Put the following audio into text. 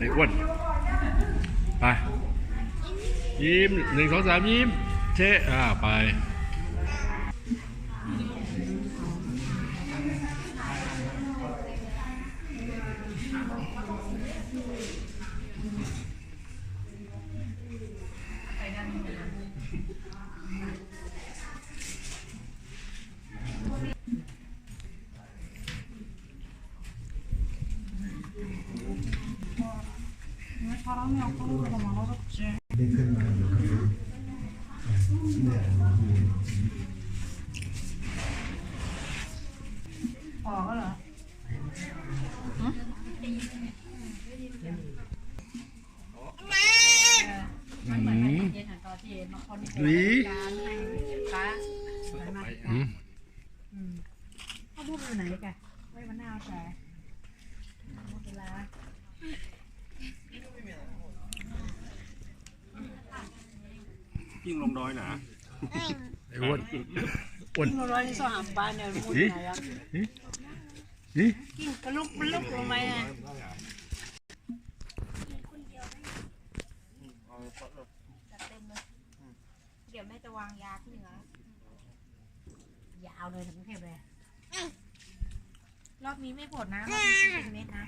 ไอ้อ้วน ไป ยิ้มหนึ่งสองสามยิ้ม เชะอ่าไป 사람이 아까보다 많아졌지. 아, 그래. อืม เย็นหันตอนที่เย็นมาคน หลี การให้ฟ้า อืม อืมเขาพูดอยู่ไหนแกไม่มาหน้าแกหมดเวลา ยิ่งลงดอยหนาไอ้อ้วนอ้วนยิ่งร้อยที่สองบ้านเนี่ยพูดอยู่ไหนอะนี่ยิ่งกระลุกกระลุกลงไปอะจัดเต็มเลยเดี๋ยวแม่จะวางยาที่เหนือยาวเลยถึงเทพเลยรอบนี้ไม่ผลนะรอบนี้เป็นเม็ดนะ